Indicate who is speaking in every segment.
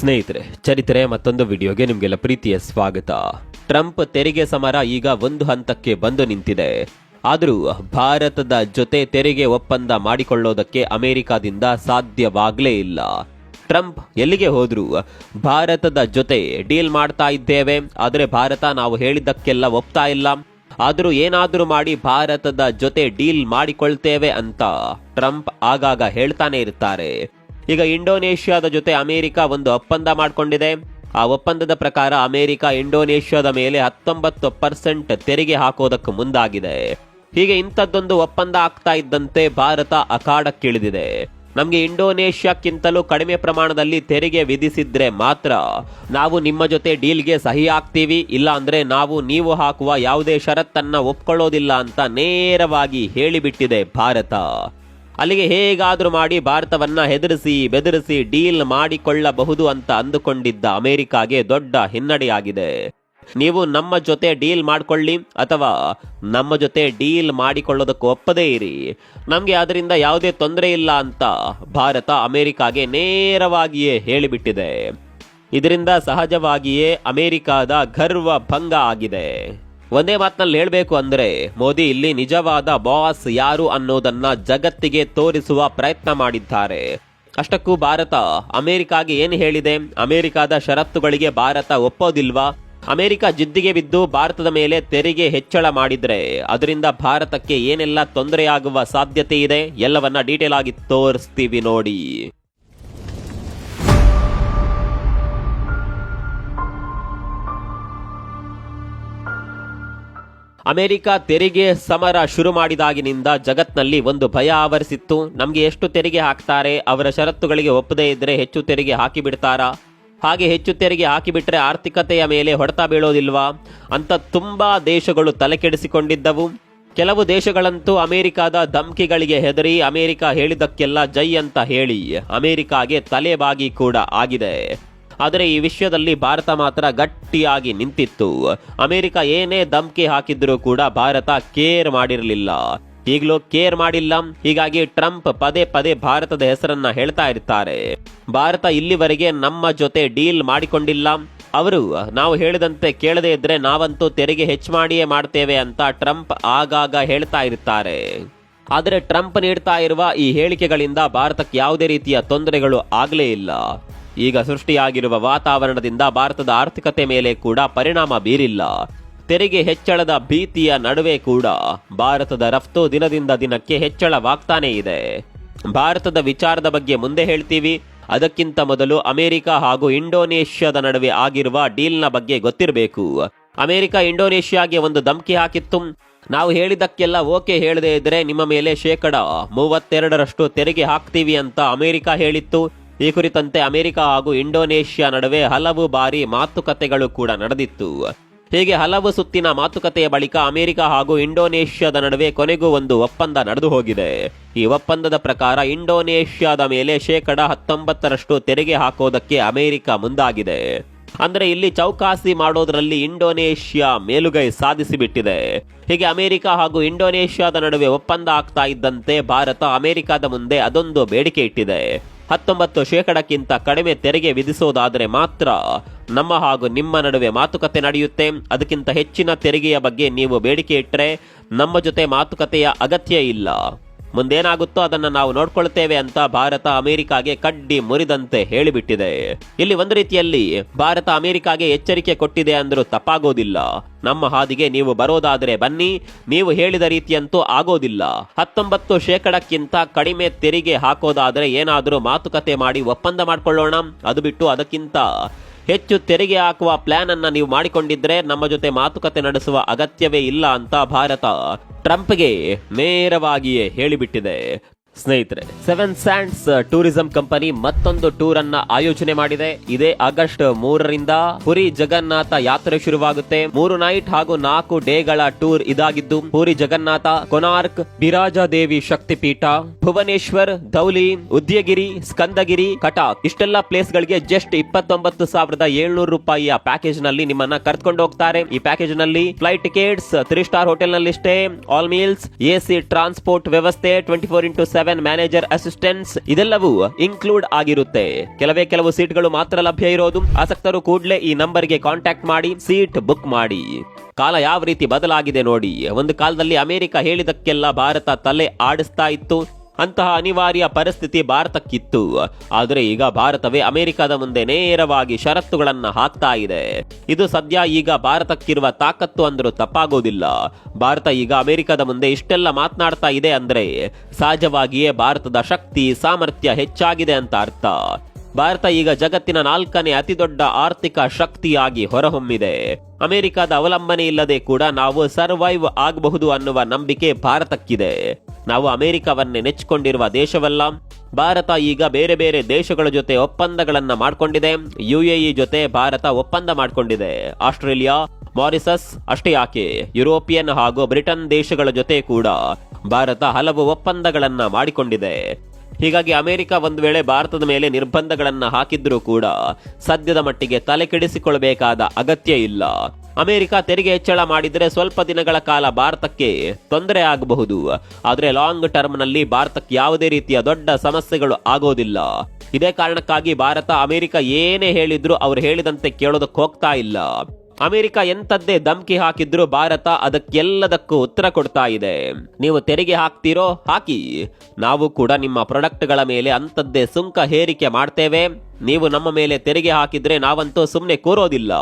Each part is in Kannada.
Speaker 1: ಸ್ನೇಹಿತರೆ, ಚರಿತ್ರೆ ಮತ್ತೊಂದು ವಿಡಿಯೋಗೆ ನಿಮಗೆಲ್ಲ ಪ್ರೀತಿಯ ಸ್ವಾಗತ. ಟ್ರಂಪ್ ತೆರಿಗೆ ಸಮರ ಈಗ ಒಂದು ಹಂತಕ್ಕೆ ಬಂದು ನಿಂತಿದೆ. ಆದರೂ ಭಾರತದ ಜೊತೆ ತೆರಿಗೆ ಒಪ್ಪಂದ ಮಾಡಿಕೊಳ್ಳೋದಕ್ಕೆ ಅಮೆರಿಕಾದಿಂದ ಸಾಧ್ಯವಾಗಲೇ ಇಲ್ಲ. ಟ್ರಂಪ್ ಎಲ್ಲಿಗೆ ಹೋದರೂ? ಭಾರತದ ಜೊತೆ ಡೀಲ್ ಮಾಡ್ತಾ ಇದ್ದೇವೆ, ಆದರೆ ಭಾರತ ನಾವು ಹೇಳಿದ್ದಕ್ಕೆಲ್ಲ ಒಪ್ತಾ ಇಲ್ಲ. ಆದರೂ ಏನಾದರೂ ಮಾಡಿ ಭಾರತದ ಜೊತೆ ಡೀಲ್ ಮಾಡಿಕೊಳ್ತೇವೆ ಅಂತ ಟ್ರಂಪ್ ಆಗಾಗ ಹೇಳ್ತಾನೆ ಇರ್ತಾರೆ. ಈಗ ಇಂಡೋನೇಷ್ಯಾದ ಜೊತೆ ಅಮೆರಿಕ ಒಂದು ಒಪ್ಪಂದ ಮಾಡಿಕೊಂಡಿದೆ. ಆ ಒಪ್ಪಂದದ ಪ್ರಕಾರ ಅಮೆರಿಕ ಇಂಡೋನೇಷ್ಯಾದ ಮೇಲೆ ಹತ್ತೊಂಬತ್ತು ಪರ್ಸೆಂಟ್ ತೆರಿಗೆ ಹಾಕೋದಕ್ಕೆ ಮುಂದಾಗಿದೆ. ಹೀಗೆ ಇಂಥದ್ದೊಂದು ಒಪ್ಪಂದ ಆಗ್ತಾ ಇದ್ದಂತೆ ಭಾರತ ಅಖಾಡಕ್ಕಿಳಿದಿದೆ. ನಮಗೆ ಇಂಡೋನೇಷ್ಯಾಕ್ಕಿಂತಲೂ ಕಡಿಮೆ ಪ್ರಮಾಣದಲ್ಲಿ ತೆರಿಗೆ ವಿಧಿಸಿದ್ರೆ ಮಾತ್ರ ನಾವು ನಿಮ್ಮ ಜೊತೆ ಡೀಲ್ಗೆ ಸಹಿ ಹಾಕ್ತೀವಿ ಇಲ್ಲ ಅಂದ್ರೆ ನಾವು ನೀವು ಹಾಕುವ ಯಾವುದೇ ಷರತ್ತನ್ನ ಒಪ್ಕೊಳ್ಳೋದಿಲ್ಲ ಅಂತ ನೇರವಾಗಿ ಹೇಳಿಬಿಟ್ಟಿದೆ ಭಾರತ. ಅಲ್ಲಿಗೆ ಹೇಗಾದರೂ ಮಾಡಿ ಭಾರತವನ್ನು ಹೆದರಿಸಿ, ಬೆದರಿಸಿ ಡೀಲ್ ಮಾಡಿಕೊಳ್ಳಬಹುದು ಅಂತ ಅಂದುಕೊಂಡಿದ್ದ ಅಮೆರಿಕಾಗೆ ದೊಡ್ಡ ಹಿನ್ನಡೆಯಾಗಿದೆ. ನೀವು ನಮ್ಮ ಜೊತೆ ಡೀಲ್ ಮಾಡಿಕೊಳ್ಳಿ ಅಥವಾ ನಮ್ಮ ಜೊತೆ ಡೀಲ್ ಮಾಡಿಕೊಳ್ಳೋದಕ್ಕೆ ಒಪ್ಪದೇ ಇರಿ. ನಮಗೆ ಅದರಿಂದ ಯಾವುದೇ ತೊಂದರೆ ಇಲ್ಲ ಅಂತ ಭಾರತ ಅಮೆರಿಕಾಗೆ ನೇರವಾಗಿಯೇ ಹೇಳಿಬಿಟ್ಟಿದೆ. ಇದರಿಂದ ಸಹಜವಾಗಿಯೇ ಅಮೆರಿಕಾದ ಗರ್ವ ಭಂಗ ಆಗಿದೆ. ಒಂದೇ ಮಾತಿನಲ್ಲಿ ಹೇಳಬೇಕು ಅಂದರೆ, ಮೋದಿ ಇಲ್ಲಿ ನಿಜವಾದ ಬಾಸ್ ಯಾರು ಅನ್ನೋದನ್ನ ಜಗತ್ತಿಗೆ ತೋರಿಸುವ ಪ್ರಯತ್ನ ಮಾಡಿದ್ದಾರೆ. ಅಷ್ಟಕ್ಕೂ ಭಾರತ, ಅಮೆರಿಕಾಗೆ ಏನು ಹೇಳಿದೆ? ಅಮೆರಿಕಾದ ಷರತ್ತುಗಳಿಗೆ ಭಾರತ ಒಪ್ಪೋದಿಲ್ವಾ? ಅಮೆರಿಕ ಜಿದ್ದಿಗೆ ಬಿದ್ದು ಭಾರತದ ಮೇಲೆ ತೆರಿಗೆ ಹೆಚ್ಚಳ ಮಾಡಿದ್ರೆ, ಅದರಿಂದ ಭಾರತಕ್ಕೆ ಏನೆಲ್ಲ ತೊಂದರೆಯಾಗುವ ಸಾಧ್ಯತೆ ಇದೆ? ಎಲ್ಲವನ್ನ ಡೀಟೇಲ್ ಆಗಿ ತೋರಿಸ್ತೀವಿ ನೋಡಿ. ಅಮೆರಿಕ ತೆರಿಗೆ ಸಮರ ಶುರು ಮಾಡಿದಾಗಿನಿಂದ ಜಗತ್ನಲ್ಲಿ ಒಂದು ಭಯ ಆವರಿಸಿತ್ತು. ನಮಗೆ ಎಷ್ಟು ತೆರಿಗೆ ಹಾಕ್ತಾರೆ, ಅವರ ಷರತ್ತುಗಳಿಗೆ ಒಪ್ಪದೇ ಇದ್ದರೆ ಹೆಚ್ಚು ತೆರಿಗೆ ಹಾಕಿಬಿಡ್ತಾರಾ? ಹಾಗೆ ಹೆಚ್ಚು ತೆರಿಗೆ ಹಾಕಿಬಿಟ್ರೆ ಆರ್ಥಿಕತೆಯ ಮೇಲೆ ಹೊಡೆತ ಬೀಳೋದಿಲ್ವಾ? ಅಂತ ತುಂಬಾ ದೇಶಗಳು ತಲೆಕೆಡಿಸಿಕೊಂಡಿದ್ದವು. ಕೆಲವು ದೇಶಗಳಂತೂ ಅಮೆರಿಕದ ಧಮ್ಕಿಗಳಿಗೆ ಹೆದರಿ ಅಮೆರಿಕ ಹೇಳಿದ್ದಕ್ಕೆಲ್ಲ ಜೈ ಅಂತ ಹೇಳಿ ಅಮೆರಿಕಾಗೆ ತಲೆಬಾಗಿ ಕೂಡ ಆಗಿದೆ. ಆದರೆ ಈ ವಿಷಯದಲ್ಲಿ ಭಾರತ ಮಾತ್ರ ಗಟ್ಟಿಯಾಗಿ ನಿಂತಿತ್ತು. ಅಮೆರಿಕ ಏನೇ ಧಮ್ಕಿ ಹಾಕಿದ್ರೂ ಕೂಡ ಭಾರತ ಕೇರ್ ಮಾಡಿರಲಿಲ್ಲ. ಈಗಲೂ ಕೇರ್ ಮಾಡಿಲ್ಲ. ಹೀಗಾಗಿ ಟ್ರಂಪ್ ಪದೇ ಪದೇ ಭಾರತದ ಹೆಸರನ್ನ ಹೇಳ್ತಾ ಇರ್ತಾರೆ. ಭಾರತ ಇಲ್ಲಿವರೆಗೆ ನಮ್ಮ ಜೊತೆ ಡೀಲ್ ಮಾಡಿಕೊಂಡಿಲ್ಲ. ಅವರು, ನಾವು ಹೇಳಿದಂತೆ ಕೇಳದೇ ಇದ್ರೆ ನಾವಂತೂ ತೆರಿಗೆ ಹೆಚ್ಚು ಮಾಡಿಯೇ ಮಾಡ್ತೇವೆ ಅಂತ ಟ್ರಂಪ್ ಆಗಾಗ ಹೇಳ್ತಾ ಇರ್ತಾರೆ. ಆದರೆ ಟ್ರಂಪ್ ನೀಡ್ತಾ ಇರುವ ಈ ಹೇಳಿಕೆಗಳಿಂದ ಭಾರತಕ್ಕೆ ಯಾವುದೇ ರೀತಿಯ ತೊಂದರೆಗಳು ಆಗಲೇ ಇಲ್ಲ. ಈಗ ಸೃಷ್ಟಿಯಾಗಿರುವ ವಾತಾವರಣದಿಂದ ಭಾರತದ ಆರ್ಥಿಕತೆ ಮೇಲೆ ಕೂಡ ಪರಿಣಾಮ ಬೀರಿಲ್ಲ. ತೆರಿಗೆ ಹೆಚ್ಚಳದ ಭೀತಿಯ ನಡುವೆ ಕೂಡ ಭಾರತದ ರಫ್ತು ದಿನದಿಂದ ದಿನಕ್ಕೆ ಹೆಚ್ಚಳವಾಗ್ತಾನೇ ಇದೆ. ಭಾರತದ ವಿಚಾರದ ಬಗ್ಗೆ ಮುಂದೆ ಹೇಳ್ತೀವಿ. ಅದಕ್ಕಿಂತ ಮೊದಲು ಅಮೆರಿಕ ಹಾಗೂ ಇಂಡೋನೇಷ್ಯಾದ ನಡುವೆ ಆಗಿರುವ ಡೀಲ್ನ ಬಗ್ಗೆ ಗೊತ್ತಿರಬೇಕು. ಅಮೆರಿಕ ಇಂಡೋನೇಷ್ಯಾಗೆ ಒಂದು ಧಮಕಿ ಹಾಕಿತ್ತು. ನಾವು ಹೇಳಿದಕ್ಕೆಲ್ಲ ಓಕೆ ಹೇಳದೇ ಇದ್ರೆ ನಿಮ್ಮ ಮೇಲೆ ಶೇಕಡ ಮೂವತ್ತೆರಡರಷ್ಟು ತೆರಿಗೆ ಹಾಕ್ತೀವಿ ಅಂತ ಅಮೆರಿಕ ಹೇಳಿತ್ತು. ಈ ಕುರಿತಂತೆ ಅಮೆರಿಕ ಹಾಗೂ ಇಂಡೋನೇಷ್ಯಾ ನಡುವೆ ಹಲವು ಬಾರಿ ಮಾತುಕತೆಗಳು ಕೂಡ ನಡೆದಿತ್ತು. ಹೀಗೆ ಹಲವು ಸುತ್ತಿನ ಮಾತುಕತೆಯ ಬಳಿಕ ಅಮೆರಿಕ ಹಾಗೂ ಇಂಡೋನೇಷ್ಯಾದ ನಡುವೆ ಕೊನೆಗೂ ಒಂದು ಒಪ್ಪಂದ ನಡೆದು ಹೋಗಿದೆ. ಈ ಒಪ್ಪಂದದ ಪ್ರಕಾರ ಇಂಡೋನೇಷ್ಯಾದ ಮೇಲೆ ಶೇಕಡ ಹತ್ತೊಂಬತ್ತರಷ್ಟು ತೆರಿಗೆ ಹಾಕೋದಕ್ಕೆ ಅಮೆರಿಕ ಮುಂದಾಗಿದೆ. ಅಂದ್ರೆ ಇಲ್ಲಿ ಚೌಕಾಸಿ ಮಾಡೋದ್ರಲ್ಲಿ ಇಂಡೋನೇಷ್ಯಾ ಮೇಲುಗೈ ಸಾಧಿಸಿಬಿಟ್ಟಿದೆ. ಹೀಗೆ ಅಮೆರಿಕ ಹಾಗೂ ಇಂಡೋನೇಷ್ಯಾದ ನಡುವೆ ಒಪ್ಪಂದ ಆಗ್ತಾ ಇದ್ದಂತೆ ಭಾರತ ಅಮೆರಿಕದ ಮುಂದೆ ಅದೊಂದು ಬೇಡಿಕೆ ಇಟ್ಟಿದೆ. ಹತ್ತೊಂಬತ್ತು ಶೇಕಡಕ್ಕಿಂತ ಕಡಿಮೆ ತೆರಿಗೆ ವಿಧಿಸೋದಾದರೆ ಮಾತ್ರ ನಮ್ಮ ಹಾಗೂ ನಿಮ್ಮ ನಡುವೆ ಮಾತುಕತೆ ನಡೆಯುತ್ತೆ. ಅದಕ್ಕಿಂತ ಹೆಚ್ಚಿನ ತೆರಿಗೆಯ ಬಗ್ಗೆ ನೀವು ಬೇಡಿಕೆ ಇಟ್ಟರೆ ನಮ್ಮ ಜೊತೆ ಮಾತುಕತೆಯ ಅಗತ್ಯ ಇಲ್ಲ. ಮುಂದೇನಾಗುತ್ತೋ ಅದನ್ನ ನಾವು ನೋಡ್ಕೊಳ್ತೇವೆ ಅಂತ ಭಾರತ ಅಮೆರಿಕಾಗೆ ಕಡ್ಡಿ ಮುರಿದಂತೆ ಹೇಳಿಬಿಟ್ಟಿದೆ. ಇಲ್ಲಿ ಒಂದು ರೀತಿಯಲ್ಲಿ ಭಾರತ ಅಮೆರಿಕಾಗೆ ಎಚ್ಚರಿಕೆ ಕೊಟ್ಟಿದೆ ಅಂದ್ರೂ ತಪ್ಪಾಗೋದಿಲ್ಲ. ನಮ್ಮ ಹಾದಿಗೆ ನೀವು ಬರೋದಾದರೆ ಬನ್ನಿ, ನೀವು ಹೇಳಿದ ರೀತಿಯಂತೂ ಆಗೋದಿಲ್ಲ. ಹತ್ತೊಂಬತ್ತು ಶೇಕಡಕ್ಕಿಂತ ಕಡಿಮೆ ತೆರಿಗೆ ಹಾಕೋದಾದರೆ ಏನಾದರೂ ಮಾತುಕತೆ ಮಾಡಿ ಒಪ್ಪಂದ ಮಾಡಿಕೊಳ್ಳೋಣ. ಅದು ಬಿಟ್ಟು ಅದಕ್ಕಿಂತ ಹೆಚ್ಚು ತೆರಿಗೆ ಹಾಕುವ ಪ್ಲಾನ್ ಅನ್ನ ನೀವು ಮಾಡಿಕೊಂಡಿದ್ರೆ ನಮ್ಮ ಜೊತೆ ಮಾತುಕತೆ ನಡೆಸುವ ಅಗತ್ಯವೇ ಇಲ್ಲ ಅಂತ ಭಾರತ ಟ್ರಂಪ್ಗೆ ನೇರವಾಗಿಯೇ ಹೇಳಿಬಿಟ್ಟಿದೆ. ಸ್ನೇಹಿತರೆ ಸೆವೆನ್ ಸ್ಯಾಂಡ್ಸ್ ಟೂರಿಸಂ ಕಂಪನಿ ಮತ್ತೊಂದು ಟೂರ್ ಅನ್ನ ಆಯೋಜನೆ ಮಾಡಿದೆ. ಇದೇ ಆಗಸ್ಟ್ ಮೂರರಿಂದ ಪುರಿ ಜಗನ್ನಾಥ ಯಾತ್ರೆ ಶುರುವಾಗುತ್ತೆ. ಮೂರು ನೈಟ್ ಹಾಗೂ ನಾಲ್ಕು ಡೇಗಳ ಟೂರ್ ಇದಾಗಿದ್ದು, ಪುರಿ ಜಗನ್ನಾಥ ಕೊನಾರ್ಕ್ ಬಿರಾಜಾದೇವಿ ಶಕ್ತಿಪೀಠ, ಭುವನೇಶ್ವರ್, ಧೌಲಿ, ಉದ್ಯಗಿರಿ, ಸ್ಕಂದಗಿರಿ, ಕಟಾಕ್. ಇಷ್ಟೆಲ್ಲ ಪ್ಲೇಸ್ ಗಳಿಗೆ ಜಸ್ಟ್ ಇಪ್ಪತ್ತೊಂಬತ್ತು ಸಾವಿರದ ಏಳ್ನೂರು ರೂಪಾಯಿಯ ಪ್ಯಾಕೇಜ್ನಲ್ಲಿ ನಿಮ್ಮನ್ನ ಕರ್ಕೊಂಡು ಹೋಗ್ತಾರೆ. ಈ ಪ್ಯಾಕೇಜ್ನಲ್ಲಿ ಫ್ಲೈಟ್ ಟಿಕೆಟ್ಸ್ ತ್ರೀ ಸ್ಟಾರ್ ಹೋಟೆಲ್ನಲ್ಲಿ stay all meals AC transport ವ್ಯವಸ್ಥೆ twenty four into seven seven manager assistants ಇದೆಲ್ಲವೂ ಇನ್ಕ್ಲೂಡ್ ಆಗಿರುತ್ತೆ. ಕೆಲವೇ ಕೆಲವು ಸೀಟ್ಗಳು ಮಾತ್ರ ಲಭ್ಯ ಇರೋದು. ಆಸಕ್ತರು ಕೂಡಲೇ ಈ ನಂಬರ್ಗೆ ಕಾಂಟ್ಯಾಕ್ಟ್ ಮಾಡಿ, ಸೀಟ್ ಬುಕ್ ಮಾಡಿ. ಕಾಲ ಯಾವ ರೀತಿ ಬದಲಾಗಿದೆ ನೋಡಿ. ಒಂದು ಕಾಲದಲ್ಲಿ ಅಮೆರಿಕ ಹೇಳಿದಕ್ಕೆಲ್ಲ ಭಾರತ ತಲೆ ಆಡಿಸ್ತಾ ಇತ್ತು. ಅಂತಹ ಅನಿವಾರ್ಯ ಪರಿಸ್ಥಿತಿ ಭಾರತಕ್ಕಿತ್ತು. ಆದರೆ ಈಗ ಭಾರತವೇ ಅಮೆರಿಕದ ಮುಂದೆ ನೇರವಾಗಿ ಷರತ್ತುಗಳನ್ನು ಹಾಕ್ತಾ ಇದೆ. ಇದು ಸದ್ಯ ಈಗ ಭಾರತಕ್ಕಿರುವ ತಾಕತ್ತು ಅಂದರೂ ತಪ್ಪಾಗೋದಿಲ್ಲ. ಭಾರತ ಈಗ ಅಮೆರಿಕದ ಮುಂದೆ ಇಷ್ಟೆಲ್ಲ ಮಾತನಾಡ್ತಾ ಇದೆ ಅಂದ್ರೆ ಸಹಜವಾಗಿಯೇ ಭಾರತದ ಶಕ್ತಿ, ಸಾಮರ್ಥ್ಯ ಹೆಚ್ಚಾಗಿದೆ ಅಂತ ಅರ್ಥ. ಭಾರತ ಈಗ ಜಗತ್ತಿನ ನಾಲ್ಕನೇ ಅತಿದೊಡ್ಡ ಆರ್ಥಿಕ ಶಕ್ತಿಯಾಗಿ ಹೊರಹೊಮ್ಮಿದೆ. ಅಮೆರಿಕದ ಅವಲಂಬನೆ ಇಲ್ಲದೆ ಕೂಡ ನಾವು ಸರ್ವೈವ್ ಆಗಬಹುದು ಅನ್ನುವ ನಂಬಿಕೆ ಭಾರತಕ್ಕಿದೆ. ನಾವು ಅಮೆರಿಕವನ್ನೇ ನೆಚ್ಚಿಕೊಂಡಿರುವ ದೇಶವಲ್ಲ. ಭಾರತ ಈಗ ಬೇರೆ ಬೇರೆ ದೇಶಗಳ ಜೊತೆ ಒಪ್ಪಂದಗಳನ್ನು ಮಾಡಿಕೊಂಡಿದೆ. ಯುಎಇ ಜೊತೆ ಭಾರತ ಒಪ್ಪಂದ ಮಾಡಿಕೊಂಡಿದೆ. ಆಸ್ಟ್ರೇಲಿಯಾ, ಮಾರಿಸಸ್, ಅಷ್ಟೇ ಯಾಕೆ? ಯುರೋಪಿಯನ್ ಹಾಗೂ ಬ್ರಿಟನ್ ದೇಶಗಳ ಜೊತೆ ಕೂಡ ಭಾರತ ಹಲವು ಒಪ್ಪಂದಗಳನ್ನು ಮಾಡಿಕೊಂಡಿದೆ. ಹೀಗಾಗಿ ಅಮೆರಿಕ ಒಂದು ವೇಳೆ ಭಾರತದ ಮೇಲೆ ನಿರ್ಬಂಧಗಳನ್ನು ಹಾಕಿದ್ರೂ ಕೂಡ ಸದ್ಯದ ಮಟ್ಟಿಗೆ ತಲೆ ಕೆಡಿಸಿಕೊಳ್ಳಬೇಕಾದ ಅಗತ್ಯ ಇಲ್ಲ. ಅಮೆರಿಕ ತೆರಿಗೆ ಹೆಚ್ಚಳ ಮಾಡಿದರೆ ಸ್ವಲ್ಪ ದಿನಗಳ ಕಾಲ ಭಾರತಕ್ಕೆ ತೊಂದರೆ ಆಗಬಹುದು. ಆದರೆ ಲಾಂಗ್ ಟರ್ಮ್ನಲ್ಲಿ ಭಾರತಕ್ಕೆ ಯಾವುದೇ ರೀತಿಯ ದೊಡ್ಡ ಸಮಸ್ಯೆಗಳು ಆಗೋದಿಲ್ಲ. ಇದೇ ಕಾರಣಕ್ಕಾಗಿ ಭಾರತ ಅಮೆರಿಕ ಏನೇ ಹೇಳಿದ್ರು ಅವ್ರು ಹೇಳಿದಂತೆ ಕೇಳೋದಕ್ಕೆ ಹೋಗ್ತಾ ಇಲ್ಲ. ಅಮೆರಿಕ ಎಂಥದ್ದೇ ಧಮ್ಕಿ ಹಾಕಿದ್ರು ಭಾರತ ಅದಕ್ಕೆಲ್ಲದಕ್ಕೂ ಉತ್ತರ ಕೊಡ್ತಾ ಇದೆ. ನೀವು ತೆರಿಗೆ ಹಾಕ್ತಿರೋ ಹಾಕಿ. ನಾವು ಕೂಡ ನಿಮ್ಮ ಪ್ರಾಡಕ್ಟ್ಗಳ ಮೇಲೆ ಅಂಥದ್ದೇ ಸುಂಕ ಹೇರಿಕೆ ಮಾಡ್ತೇವೆ. ನೀವು ನಮ್ಮ ಮೇಲೆ ತೆರಿಗೆ ಹಾಕಿದ್ರೆ ನಾವಂತೂ ಸುಮ್ಮನೆ ಕೂರೋದಿಲ್ಲ.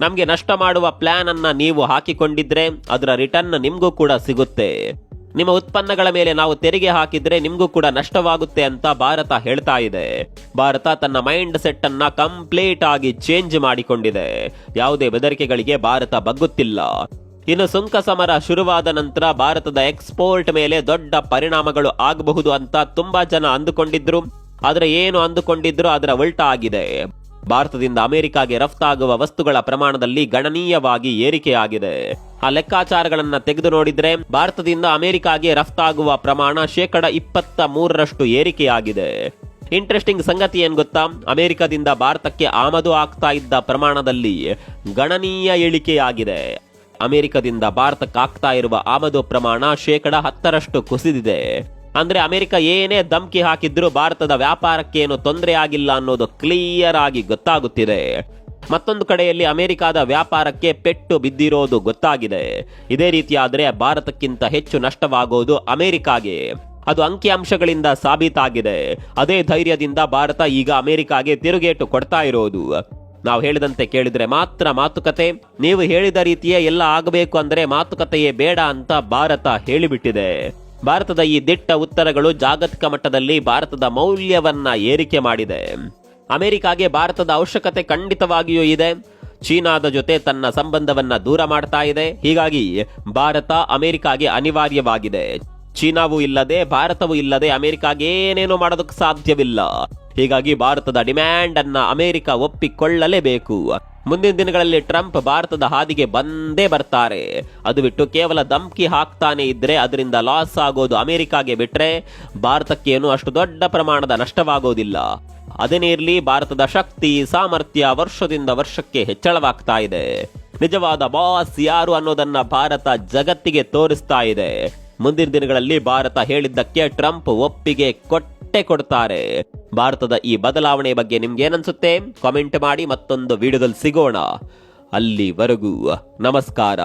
Speaker 1: ನಮಗೆ ನಷ್ಟ ಮಾಡುವ ಪ್ಲಾನ್ ಅನ್ನ ನೀವು ಹಾಕಿಕೊಂಡಿದ್ರೆ ಅದರ ರಿಟರ್ನ್ ನಿಮಗೂ ಕೂಡ ಸಿಗುತ್ತೆ. ನಿಮ್ಮ ಉತ್ಪನ್ನಗಳ ಮೇಲೆ ನಾವು ತೆರಿಗೆ ಹಾಕಿದ್ರೆ ನಿಮಗೂ ಕೂಡ ನಷ್ಟವಾಗುತ್ತೆ ಅಂತ ಭಾರತ ಹೇಳ್ತಾ ಇದೆ. ಭಾರತ ತನ್ನ ಮೈಂಡ್ ಸೆಟ್ ಅನ್ನ ಕಂಪ್ಲೀಟ್ ಆಗಿ ಚೇಂಜ್ ಮಾಡಿಕೊಂಡಿದೆ. ಯಾವುದೇ ಬೆದರಿಕೆಗಳಿಗೆ ಭಾರತ ಬಗ್ಗುತ್ತಿಲ್ಲ. ಇನ್ನು ಸುಂಕ ಸಮರ ಶುರುವಾದ ನಂತರ ಭಾರತದ ಎಕ್ಸ್ಪೋರ್ಟ್ ಮೇಲೆ ದೊಡ್ಡ ಪರಿಣಾಮಗಳು ಆಗಬಹುದು ಅಂತ ತುಂಬಾ ಜನ ಅಂದುಕೊಂಡಿದ್ರು. ಆದರೆ ಏನು ಅಂದುಕೊಂಡಿದ್ರು ಅದರ ಉಲ್ಟಾ ಆಗಿದೆ. ಭಾರತದಿಂದ ಅಮೆರಿಕಾಗೆ ರಫ್ತಾಗುವ ವಸ್ತುಗಳ ಪ್ರಮಾಣದಲ್ಲಿ ಗಣನೀಯವಾಗಿ ಏರಿಕೆಯಾಗಿದೆ. ಆ ಲೆಕ್ಕಾಚಾರಗಳನ್ನು ತೆಗೆದು ನೋಡಿದ್ರೆ ಭಾರತದಿಂದ ಅಮೆರಿಕಾಗೆ ರಫ್ತಾಗುವ ಪ್ರಮಾಣ ಶೇಕಡ ಇಪ್ಪತ್ತ ಮೂರರಷ್ಟು ಏರಿಕೆಯಾಗಿದೆ. ಇಂಟ್ರೆಸ್ಟಿಂಗ್ ಸಂಗತಿ ಏನ್ ಗೊತ್ತಾ? ಅಮೆರಿಕದಿಂದ ಭಾರತಕ್ಕೆ ಆಮದು ಆಗ್ತಾ ಇದ್ದ ಪ್ರಮಾಣದಲ್ಲಿ ಗಣನೀಯ ಇಳಿಕೆಯಾಗಿದೆ ಅಮೆರಿಕದಿಂದ ಭಾರತಕ್ಕೆ ಆಗ್ತಾ ಇರುವ ಆಮದು ಪ್ರಮಾಣ ಶೇಕಡ ಹತ್ತರಷ್ಟು ಕುಸಿದಿದೆ. ಅಂದ್ರೆ ಅಮೆರಿಕ ಏನೇ ಧಮ್ಕಿ ಹಾಕಿದ್ರೂ ಭಾರತದ ವ್ಯಾಪಾರಕ್ಕೇನು ತೊಂದರೆ ಆಗಿಲ್ಲ ಅನ್ನೋದು ಕ್ಲಿಯರ್ ಆಗಿ ಗೊತ್ತಾಗುತ್ತಿದೆ. ಮತ್ತೊಂದು ಕಡೆಯಲ್ಲಿ ಅಮೆರಿಕದ ವ್ಯಾಪಾರಕ್ಕೆ ಪೆಟ್ಟು ಬಿದ್ದಿರೋದು ಗೊತ್ತಾಗಿದೆ. ಇದೇ ರೀತಿಯಾದರೆ ಭಾರತಕ್ಕಿಂತ ಹೆಚ್ಚು ನಷ್ಟವಾಗೋದು ಅಮೆರಿಕಾಗೆ. ಅದು ಅಂಕಿಅಂಶಗಳಿಂದ ಸಾಬೀತಾಗಿದೆ. ಅದೇ ಧೈರ್ಯದಿಂದ ಭಾರತ ಈಗ ಅಮೆರಿಕಾಗೆ ತಿರುಗೇಟು ಕೊಡ್ತಾ ಇರೋದು. ನಾವು ಹೇಳಿದಂತೆ ಕೇಳಿದ್ರೆ ಮಾತ್ರ ಮಾತುಕತೆ. ನೀವು ಹೇಳಿದ ರೀತಿಯೇ ಎಲ್ಲ ಆಗಬೇಕು ಅಂದ್ರೆ ಮಾತುಕತೆಯೇ ಬೇಡ ಅಂತ ಭಾರತ ಹೇಳಿಬಿಟ್ಟಿದೆ. ಭಾರತದ ಈ ದಿಟ್ಟ ಉತ್ತರಗಳು ಜಾಗತಿಕ ಮಟ್ಟದಲ್ಲಿ ಭಾರತದ ಮೌಲ್ಯವನ್ನ ಏರಿಕೆ ಮಾಡಿದೆ. ಅಮೆರಿಕಾಗೆ ಭಾರತದ ಅವಶ್ಯಕತೆ ಖಂಡಿತವಾಗಿಯೂ ಇದೆ. ಚೀನಾದ ಜೊತೆ ತನ್ನ ಸಂಬಂಧವನ್ನ ದೂರ ಮಾಡ್ತಾ ಇದೆ. ಹೀಗಾಗಿ ಭಾರತ ಅಮೆರಿಕಾಗೆ ಅನಿವಾರ್ಯವಾಗಿದೆ. ಚೀನಾವೂ ಇಲ್ಲದೆ, ಭಾರತವು ಇಲ್ಲದೆ ಅಮೆರಿಕಾಗೆ ಏನೇನು ಮಾಡೋದಕ್ಕೆ ಸಾಧ್ಯವಿಲ್ಲ. ಹೀಗಾಗಿ ಭಾರತದ ಡಿಮ್ಯಾಂಡ್ ಅನ್ನ ಅಮೆರಿಕ ಒಪ್ಪಿಕೊಳ್ಳಲೇಬೇಕು. ಮುಂದಿನ ದಿನಗಳಲ್ಲಿ ಟ್ರಂಪ್ ಭಾರತದ ಹಾದಿಗೆ ಬಂದೇ ಬರ್ತಾರೆ. ಅದು ಬಿಟ್ಟು ಕೇವಲ ಧಮ್ಕಿ ಹಾಕ್ತಾನೆ ಇದ್ರೆ ಅದರಿಂದ ಲಾಸ್ ಆಗೋದು ಅಮೆರಿಕಾಗೆ ಬಿಟ್ರೆ ಭಾರತಕ್ಕೇನು ಅಷ್ಟು ದೊಡ್ಡ ಪ್ರಮಾಣದ ನಷ್ಟವಾಗೋದಿಲ್ಲ. ಅದೇನೇ ಇರ್ಲಿ, ಭಾರತದ ಶಕ್ತಿ, ಸಾಮರ್ಥ್ಯ ವರ್ಷದಿಂದ ವರ್ಷಕ್ಕೆ ಹೆಚ್ಚಳವಾಗ್ತಾ ಇದೆ. ನಿಜವಾದ ಬಾಸ್ ಯಾರು ಅನ್ನೋದನ್ನ ಭಾರತ ಜಗತ್ತಿಗೆ ತೋರಿಸ್ತಾ ಇದೆ. ಮುಂದಿನ ದಿನಗಳಲ್ಲಿ ಭಾರತ ಹೇಳಿದ್ದಕ್ಕೆ ಟ್ರಂಪ್ ಒಪ್ಪಿಗೆ ಕೊಟ್ಟೆ ಕೊಡ್ತಾರೆ. ಭಾರತದ ಈ ಬದಲಾವಣೆ ಬಗ್ಗೆ ನಿಮ್ಗೆ ಏನನ್ಸುತ್ತೆ? ಕಾಮೆಂಟ್ ಮಾಡಿ ಮತ್ತೊಂದು ವಿಡಿಯೋದಲ್ಲಿ ಸಿಗೋಣ. ಅಲ್ಲಿವರೆಗೂ ನಮಸ್ಕಾರ.